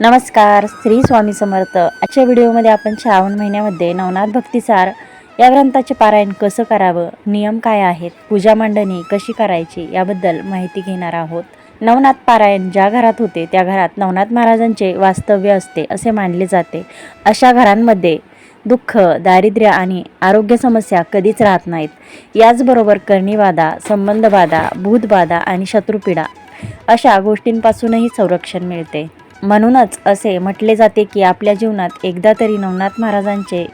नमस्कार श्री स्वामी समर्थ. आजच्या व्हिडिओमध्ये आपण श्रावण महिन्यामध्ये नवनाथ भक्तिसार या ग्रंथाचे पारायण कसं करावं नियम काय आहेत पूजा मांडणी कशी करायची याबद्दल माहिती घेणार आहोत. नवनाथ पारायण ज्या घरात होते त्या घरात नवनाथ महाराजांचे वास्तव्य असते असे मानले जाते. अशा घरांमध्ये दुःख दारिद्र्य आणि आरोग्य समस्या कधीच राहत नाहीत. याचबरोबर कर्णीवादा संबंधबाधा भूतबाधा आणि शत्रुपीडा अशा गोष्टींपासूनही संरक्षण मिळते. म्हणूनच असे म्हटले जाते की आपल्या जीवनात एकदा तरी नवनाथ महाराजांचे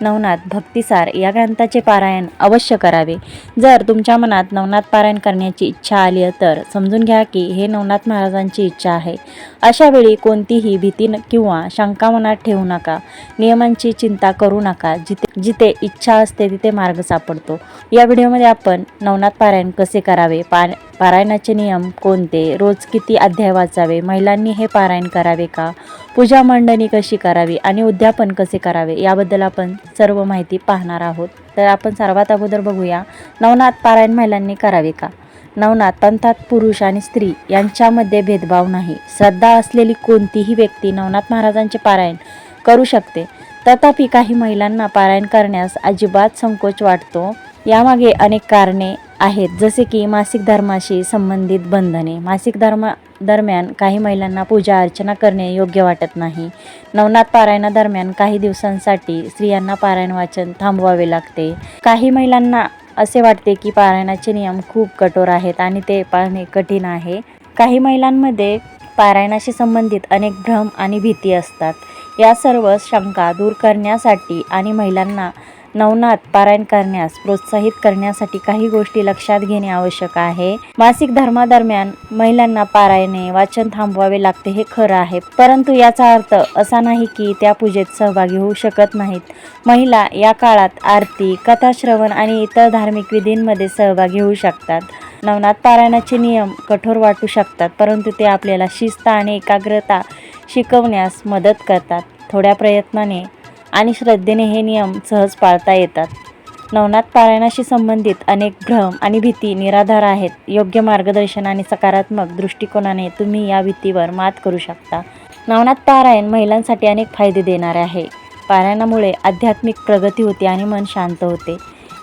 नवनाथ भक्तिसार या ग्रंथाचे पारायण अवश्य करावे. जर तुमच्या मनात नवनाथ पारायण करण्याची इच्छा आली तर समजून घ्या की हे नवनाथ महाराजांची इच्छा आहे. अशा वेळी कोणतीही भीती न- किंवा शंका मनात ठेवू नका. नियमांची चिंता करू नका. जिथे जिथे इच्छा असते तिथे मार्ग सापडतो. या व्हिडिओमध्ये आपण नवनाथ पारायण कसे करावे पा पारायणाचे नियम कोणते रोज किती अध्याय वाचावे महिलांनी हे पारायण करावे का पूजा मांडणी कशी करावी आणि उद्यापन कसे करावे याबद्दल आपण सर्व माहिती पाहणार आहोत. तर आपण सर्वात अगोदर बघूया नवनाथ पारायण महिलांनी करावे का? नवनाथ पंथात पुरुष आणि स्त्री यांच्यामध्ये भेदभाव नाही. श्रद्धा असलेली कोणतीही व्यक्ती नवनाथ महाराजांचे पारायण करू शकते. तथापि काही महिलांना पारायण करण्यास अजिबात संकोच वाटतो. यामागे अनेक कारणे आहेत जसे की मासिक धर्माशी संबंधित बंधने. मासिक धर्मा दरम्यान काही महिलांना पूजा अर्चना करणे योग्य वाटत नाही. नवनाथ पारायणादरम्यान काही दिवसांसाठी स्त्रियांना पारायण वाचन थांबवावे लागते. काही महिलांना असे वाटते की पारायणाचे नियम खूप कठोर आहेत आणि ते पाळणे कठीण आहे. काही महिलांमध्ये पारायणाशी संबंधित अनेक भ्रम आणि भीती असतात. या सर्व शंका दूर करण्यासाठी आणि महिलांना नवनाथ पारायण करण्यास प्रोत्साहित करण्यासाठी काही गोष्टी लक्षात घेणे आवश्यक आहे. मासिक धर्मादरम्यान महिलांना पारायणे वाचन थांबवावे लागते हे खरं आहे. परंतु याचा अर्थ असा नाही की त्या पूजेत सहभागी होऊ शकत नाहीत. महिला या काळात आरती कथाश्रवण आणि इतर धार्मिक विधींमध्ये सहभागी होऊ शकतात. नवनाथ पारायणाचे नियम कठोर वाटू शकतात परंतु ते आपल्याला शिस्त आणि एकाग्रता शिकवण्यास मदत करतात. थोड्या प्रयत्नाने आणि श्रद्धेने हे नियम सहज पाळता येतात. नवनाथ पारायणाशी संबंधित अनेक भ्रम आणि भीती निराधार आहेत. योग्य मार्गदर्शन आणि सकारात्मक दृष्टिकोनाने तुम्ही या भीतीवर मात करू शकता. नवनाथ पारायण महिलांसाठी अनेक फायदे देणारे आहे. पारायणामुळे आध्यात्मिक प्रगती होते आणि मन शांत होते.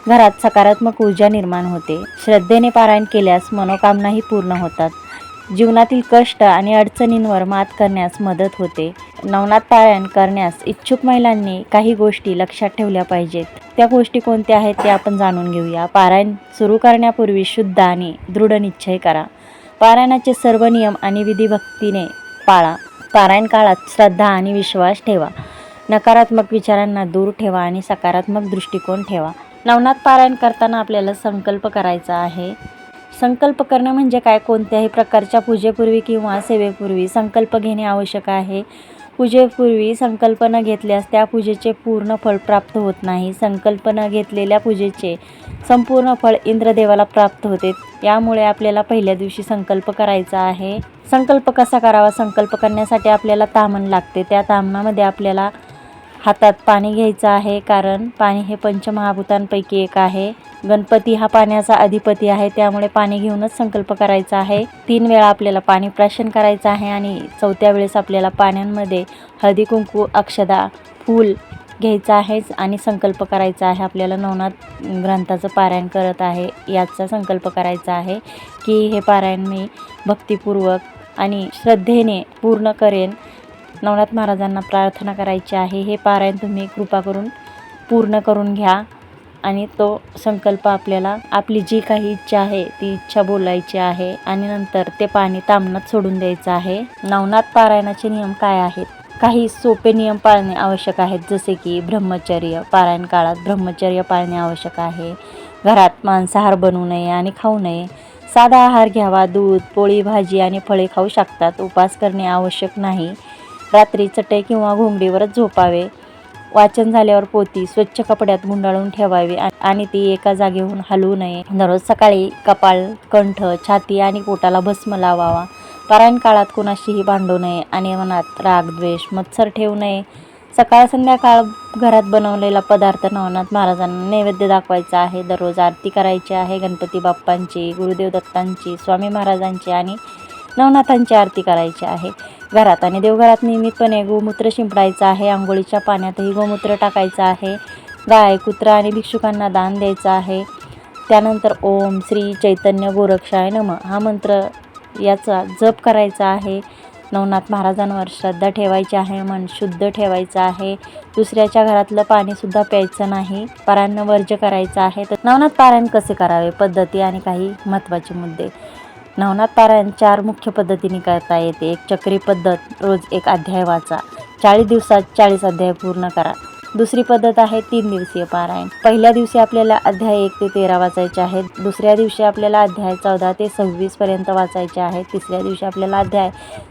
घरात सकारात्मक ऊर्जा निर्माण होते. श्रद्धेने पारायण केल्यास मनोकामनाही पूर्ण होतात. जीवनातील कष्ट आणि अडचणींवर मात करण्यास मदत होते. नवनाथ पारायण करण्यास इच्छुक महिलांनी काही गोष्टी लक्षात ठेवल्या पाहिजेत. त्या गोष्टी कोणत्या आहेत ते आपण जाणून घेऊया. पारायण सुरू करण्यापूर्वी शुद्ध आणि दृढ निश्चय करा. पारायणाचे सर्व नियम आणि विधिभक्तीने पाळा. पारायण काळात श्रद्धा आणि विश्वास ठेवा. नकारात्मक विचारांना दूर ठेवा आणि सकारात्मक दृष्टिकोन ठेवा. नवनाथ पारायण करताना आपल्याला संकल्प करायचा आहे. संकल्प करणं म्हणजे काय? कोणत्याही प्रकारच्या पूजेपूर्वी किंवा सेवेपूर्वी संकल्प घेणे आवश्यक आहे. पूजेपूर्वी संकल्प न घेतल्यास त्या पूजेचे पूर्ण फळ प्राप्त होत नाही. संकल्प न घेतलेल्या पूजेचे संपूर्ण फळ इंद्रदेवाला प्राप्त होते. यामुळे आपल्याला पहिल्या दिवशी संकल्प करायचा आहे. संकल्प कसा करावा? संकल्प करण्यासाठी आपल्याला तामण लागते. त्या तामणामध्ये आपल्याला हातात पाणी घ्यायचं आहे कारण पाणी हे पंचमहाभूतांपैकी एक आहे. गणपती हा पाण्याचा अधिपती आहे त्यामुळे पाणी घेऊनच संकल्प करायचा आहे. तीन वेळा आपल्याला पाणी प्राशन करायचं आहे आणि चौथ्या वेळेस आपल्याला पाण्यांमध्ये हळदी कुंकू अक्षदा फूल घ्यायचं आहेच आणि संकल्प करायचा आहे. आपल्याला नवनाथ ग्रंथाचं पारायण करत आहे याचा संकल्प करायचा आहे की हे पारायण मी भक्तिपूर्वक आणि श्रद्धेने पूर्ण करेन. नवनाथ महाराजांना प्रार्थना करायची आहे. हे पारायण तुम्ही कृपा करून पूर्ण करून घ्या आणि तो संकल्प आपल्याला आपली जी काही इच्छा आहे ती इच्छा बोलायची आहे आणि नंतर ते पाणी तामणात सोडून द्यायचं आहे. नवनाथ पारायणाचे नियम काय आहेत? काही सोपे नियम पाळणे आवश्यक आहेत जसे की ब्रह्मचर्य. पारायण काळात ब्रह्मचर्य पाळणे आवश्यक आहे. घरात मांसाहार बनवू नये आणि खाऊ नये. साधा आहार घ्यावा. दूध पोळी भाजी आणि फळे खाऊ शकतात. उपास करणे आवश्यक नाही. रात्री चटई किंवा घोंगडीवरच झोपावे. वाचन झाल्यावर पोती स्वच्छ कपड्यात गुंडाळून ठेवावी आणि ती एका जागेहून हलवू नये. दररोज सकाळी कपाळ कंठ छाती आणि पोटाला भस्म लावावा. पारायण काळात कोणाशीही भांडू नये आणि मनात राग द्वेष मत्सर ठेवू नये. सकाळ संध्याकाळ घरात बनवलेला पदार्थ नवनाथ महाराजांना नैवेद्य दाखवायचा आहे. दररोज आरती करायची आहे. गणपती बाप्पांची गुरुदेव दत्तांची स्वामी महाराजांची आणि नवनाथांची आरती करायची आहे. घरात आणि देवघरात नियमितपणे गोमूत्र शिंपडायचं आहे. आंघोळीच्या पाण्यातही गोमूत्र टाकायचं आहे. गाय कुत्रा आणि भिक्षुकांना दान द्यायचं आहे. त्यानंतर ओम श्री चैतन्य गोरक्षाय नम. हा मंत्र याचा जप करायचा आहे. नवनाथ महाराजांवर श्रद्धा ठेवायची आहे. मन शुद्ध ठेवायचं आहे. दुसऱ्याच्या घरातलं पाणीसुद्धा प्यायचं नाही. पारायण वर्ज्य करायचं आहे. तर नवनाथ पारायण कसे करावे? पद्धती आणि काही महत्त्वाचे मुद्दे. नवनाथ पारायण चार मुख्य पद्धतीने करता येते. एक चक्री पद्धत रोज एक अध्याय वाचा. चाळीस दिवसात चाळीस अध्याय पूर्ण करा. दुसरी पद्धत आहे तीन दिवसीय पारायण. पहिल्या दिवशी आपल्याला अध्याय एक ते तेरा वाचायचे आहेत. दुसऱ्या दिवशी आपल्याला अध्याय चौदा ते सव्वीस पर्यंत वाचायचे आहेत. तिसऱ्या दिवशी आपल्याला अध्याय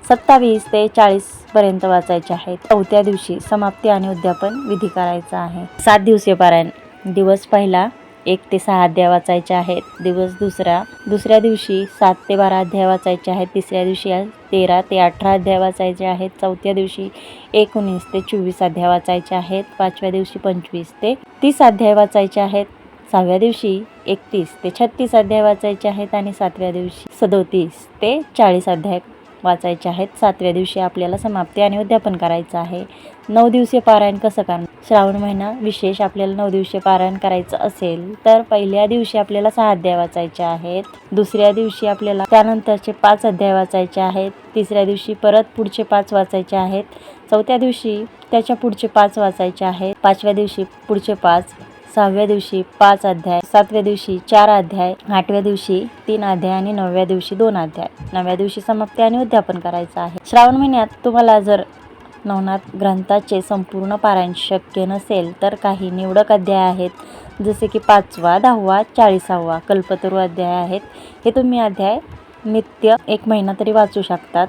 सत्तावीस ते चाळीस पर्यंत वाचायचे आहेत. चौथ्या दिवशी समाप्ती आणि उद्यापन विधी करायचा आहे. सात दिवसीय पारायण. दिवस पहिला एक ते सहा अध्याय वाचायचे आहेत. दिवस दुसरा दुसऱ्या दिवशी सात ते बारा अध्याय वाचायचे आहेत. तिसऱ्या दिवशी तेरा ते अठरा अध्याय वाचायचे आहेत. चौथ्या दिवशी एकोणीस ते चोवीस अध्याय वाचायचे आहेत. पाचव्या दिवशी पंचवीस ते तीस अध्याय वाचायचे आहेत. सहाव्या दिवशी एकतीस ते छत्तीस अध्याय वाचायचे आहेत आणि सातव्या दिवशी सदोतीस ते चाळीस अध्याय वाचायचे आहेत. सातव्या दिवशी आपल्याला समाप्ती आणि उद्यापन करायचं आहे. नऊ दिवसीय पारायण कसं करणार श्रावण महिना विशेष आपल्याला नऊ दिवसीय पारायण करायचं असेल तर पहिल्या दिवशी आपल्याला सहा अध्याय वाचायचे आहेत. दुसऱ्या दिवशी आपल्याला त्यानंतरचे पाच अध्याय वाचायचे आहेत. तिसऱ्या दिवशी परत पुढचे पाच वाचायचे आहेत. चौथ्या दिवशी त्याच्या पुढचे पाच वाचायचे आहेत. पाचव्या दिवशी पुढचे पाच सहाव्या दिवशी पाच अध्याय सातव्या दिवशी चार अध्याय आठव्या दिवशी तीन अध्याय आणि नवव्या दिवशी दोन अध्याय. नवव्या दिवशी समाप्ती आणि उद्यापन करायचं आहे. श्रावण महिन्यात तुम्हाला जर नवनाथ ग्रंथाचे संपूर्ण पारायण शक्य नसेल तर काही निवडक अध्याय आहेत जसे की पाचवा दहावा चाळीसावा कल्पतरू अध्याय आहेत. हे तुम्ही अध्याय नित्य एक महिना तरी वाचू शकतात.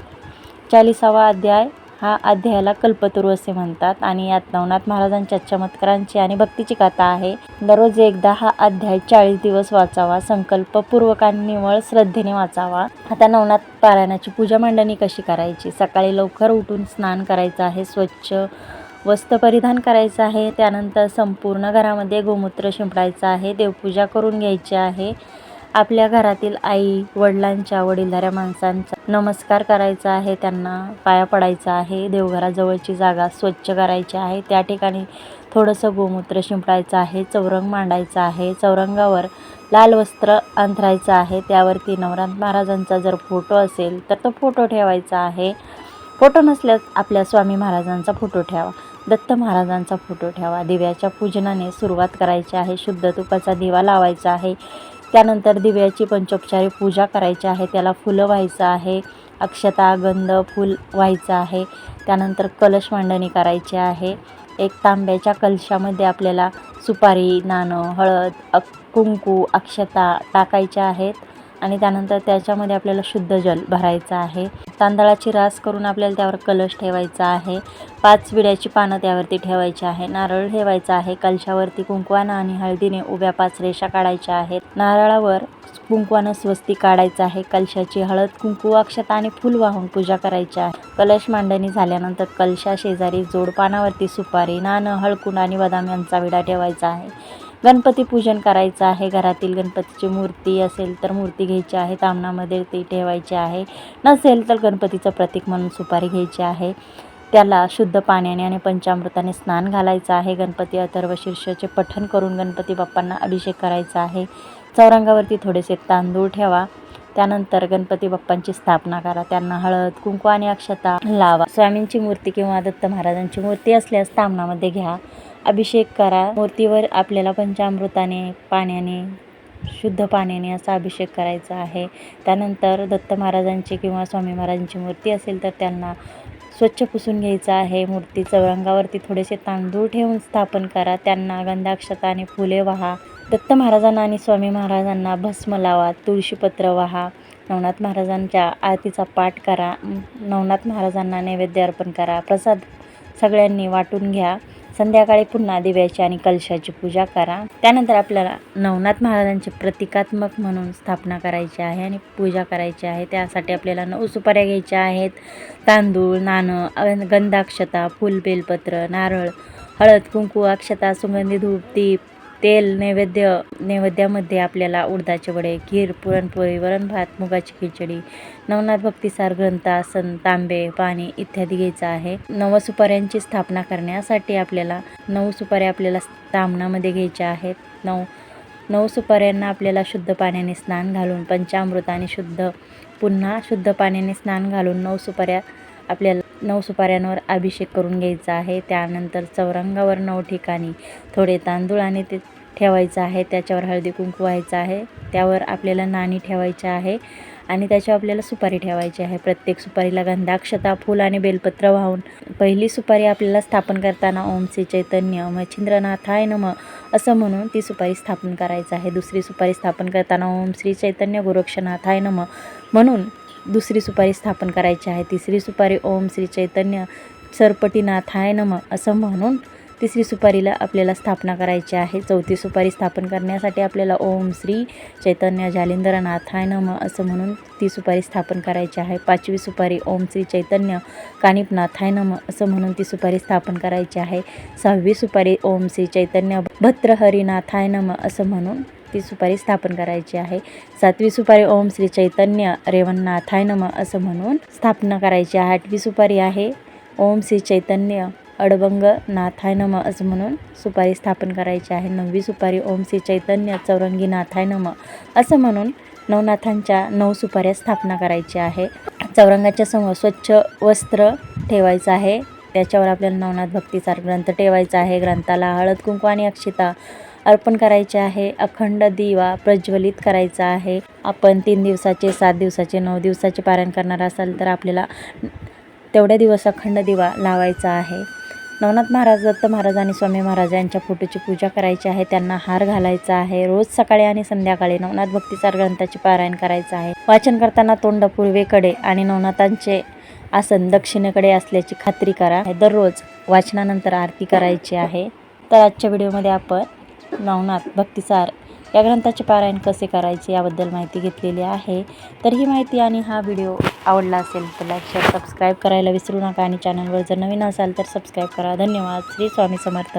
चाळीसावा अध्याय हा अध्यायाला कल्पतरू असे म्हणतात आणि यात नवनाथ महाराजांच्या चमत्कारांची आणि भक्तीची कथा आहे. दररोज एकदा हा अध्याय चाळीस दिवस वाचावा संकल्पपूर्वक आणि निवळ श्रद्धेने वाचावा. आता नवनाथ पारायणाची पूजा मांडणी कशी करायची? सकाळी लवकर उठून स्नान करायचं आहे स्वच्छ वस्त्र परिधान करायचं आहे त्यानंतर संपूर्ण घरामध्ये गोमूत्र शिंपडायचं आहे देवपूजा करून घ्यायची आहे. आपल्या घरातील आई वडिलांच्या वडीलधाऱ्या माणसांचा नमस्कार करायचा आहे त्यांना पाया पडायचा आहे देवघराजवळची जागा स्वच्छ करायची आहे त्या ठिकाणी थोडंसं गोमूत्र शिंपडायचं आहे चौरंग मांडायचं आहे चौरंगावर लाल वस्त्र अंथरायचं आहे त्यावरती नवरात महाराजांचा जर फोटो असेल तर तो फोटो ठेवायचा आहे. फोटो नसल्यास आपल्या स्वामी महाराजांचा फोटो ठेवा दत्त महाराजांचा फोटो ठेवा दिव्याच्या पूजनाने सुरुवात करायची आहे शुद्ध तुपाचा दिवा लावायचा आहे त्यानंतर दिव्याची पंचोपचारी पूजा करायची आहे. त्याला फुलं व्हायचं आहे. अक्षता गंध फूल व्हायचं आहे. त्यानंतर कलश मांडणी करायची आहे. एक तांब्याच्या कलशामध्ये आपल्याला सुपारी नाणं हळद अक कुंकू अक्षता टाकायच्या आहेत. आणि त्यानंतर त्याच्यामध्ये आपल्याला शुद्ध जल भरायचं आहे. तांदळाची रास करून आपल्याला त्यावर कलश ठेवायचा आहे. पाच विड्याची पानं त्यावरती ठेवायची आहे. नारळ ठेवायचा आहे. कलशावरती कुंकवानं आणि हळदीने उभ्या पाच रेषा काढायच्या आहेत. नारळावर कुंकवानं स्वस्ती काढायचं आहे. कलशाची हळद कुंकू अक्षता आणि फुल वाहून पूजा करायची आहे. कलश मांडणी झाल्यानंतर कलशा शेजारी जोडपानावरती सुपारी नाणं हळकुंड आणि बदाम यांचा विडा ठेवायचा आहे. गणपती पूजन करायचं आहे. घरातील गणपतीची मूर्ती असेल तर मूर्ती घ्यायची आहे. तामणामध्ये ती ठेवायची आहे. नसेल तर गणपतीचं प्रतीक म्हणून सुपारी घ्यायची आहे. त्याला शुद्ध पाण्याने आणि पंचामृताने स्नान घालायचं आहे. गणपती अथर्व शीर्षाचे पठण करून गणपती बाप्पांना अभिषेक करायचा आहे. चौरंगावरती थोडेसे तांदूळ ठेवा. त्यानंतर गणपती बाप्पांची स्थापना करा. त्यांना हळद कुंकू आणि अक्षता लावा. स्वामींची मूर्ती किंवा दत्त महाराजांची मूर्ती असल्यास तामणामध्ये घ्या. अभिषेक करा. मूर्तीवर आपल्याला पंचामृताने पाण्याने शुद्ध पाण्याने असा अभिषेक करायचा आहे. त्यानंतर दत्त महाराजांची किंवा स्वामी महाराजांची मूर्ती असेल तर त्यांना स्वच्छ पुसून घ्यायचं आहे. मूर्ती रंगावरती थोडेसे तांदूळ ठेवून स्थापन करा. त्यांना गंधाक्षता आणि फुले वाहा. दत्त महाराजांना आणि स्वामी महाराजांना भस्म लावा. तुळशीपत्र वाहा. नवनाथ महाराजांच्या आरतीचा पाठ करा. नवनाथ महाराजांना नैवेद्य अर्पण करा. प्रसाद सगळ्यांनी वाटून घ्या. संध्याकाळी पुन्हा दिव्याची आणि कलशाची पूजा करा. त्यानंतर आपल्याला नवनाथ महाराजांची प्रतिकात्मक म्हणून स्थापना करायची आहे आणि पूजा करायची आहे. त्यासाठी आपल्याला नऊ सुपाऱ्या घ्यायच्या आहेत. तांदूळ नाणं गंधाक्षता फुल बेलपत्र नारळ हळद कुंकू अक्षता सुगंधी धूप दीप तेल नैवेद्य नैवेद्यामध्ये आपल्याला उडदाचे वडे खीर पुरणपोळी वरण भात मुगाची खिचडी नवनाथ भक्तिसार ग्रंथासन तांबे पाणी इत्यादी घ्यायचं आहे. नव सुपाऱ्यांची स्थापना करण्यासाठी आपल्याला नऊ सुपाऱ्या आपल्याला तामणामध्ये घ्यायच्या आहेत. नऊ नऊ सुपाऱ्यांना आपल्याला शुद्ध पाण्याने स्नान घालून पंचामृत आणि शुद्ध पुन्हा शुद्ध पाण्याने स्नान घालून नऊ सुपाऱ्या आपल्याला नऊ सुपाऱ्यांवर अभिषेक करून घ्यायचा आहे. त्यानंतर चौरंगावर नऊ ठिकाणी थोडे तांदूळ आणि ते ठेवायचं आहे. त्याच्यावर हळदी कुंकू व्हायचं आहे. त्यावर आपल्याला नाणी ठेवायची आहे आणि त्याच्यावर आपल्याला सुपारी ठेवायची आहे. प्रत्येक सुपारीला गंधाक्षता फूल आणि बेलपत्र वाहून पहिली सुपारी आपल्याला स्थापन करताना ओम श्री चैतन्य मच्छिंद्रनाथाय नम असं म्हणून ती सुपारी स्थापन करायचं आहे. दुसरी सुपारी स्थापन करताना ओम श्री चैतन्य गोरक्षनाथाय नम म्हणून दुसरी सुपारी स्थापन करायची आहे. तिसरी सुपारी ओम श्री चैतन्य सरपटीनाथाय नम असं म्हणून तिसरी सुपारीला आपल्याला स्थापना करायची आहे. चौथी सुपारी स्थापन करण्यासाठी आपल्याला ओम श्री चैतन्य जालिंदरनाथाय नम असं म्हणून ती सुपारी स्थापन करायची आहे. पाचवी सुपारी ओम श्री चैतन्य कानिपनाथाय नम असं म्हणून ती सुपारी स्थापन करायची आहे. सहावी सुपारी ओम श्री चैतन्य भद्रहरिनाथाय नम असं म्हणून ती सुपारी स्थापन करायची आहे. सातवी सुपारी ओम श्री चैतन्य रेवणनाथाय नम असं म्हणून स्थापना करायची आहे. आठवी सुपारी आहे. ओम श्री चैतन्य अडबंग नाथाय नम असं म्हणून सुपारी स्थापन करायची आहे. नववी सुपारी ओम श्री चैतन्य चौरंगी नाथाय नम असं म्हणून नवनाथांच्या नऊ सुपाऱ्या स्थापना करायची आहे. चौरंगाच्या समोर स्वच्छ वस्त्र ठेवायचं आहे. त्याच्यावर आपल्याला नवनाथ भक्तीचा ग्रंथ ठेवायचा आहे. ग्रंथाला हळद कुंकू आणि अक्षिता अर्पण करायचे आहे. अखंड दिवा प्रज्वलित करायचा आहे. आपण तीन दिवसाचे सात दिवसाचे नऊ दिवसाचे पारायण करणार असाल तर आपल्याला तेवढ्या दिवस अखंड दिवा लावायचा आहे. नवनाथ महाराज दत्त महाराज आणि स्वामी महाराज यांच्या फोटोची पूजा करायची आहे. त्यांना हार घालायचा आहे. रोज सकाळी आणि संध्याकाळी नवनाथ भक्तीचार ग्रंथाचे पारायण करायचं आहे. वाचन करताना तोंड पूर्वेकडे आणि नवनाथांचे आसन दक्षिणेकडे असल्याची खात्री करा. दररोज वाचनानंतर आरती करायची आहे. तर आजच्या व्हिडिओमध्ये आपण नवनाथ भक्तिसार. या ग्रंथाचे पारायण कसे करायचे याबद्दल माहिती घेतलेली आहे. तर ही माहिती आणि हा व्हिडिओ आवडला असेल तर लाईक शेअर सबस्क्राईब करायला विसरू नका. आणि चॅनलवर जर नवीन असाल तर सबस्क्राईब करा. धन्यवाद. श्री स्वामी समर्थ.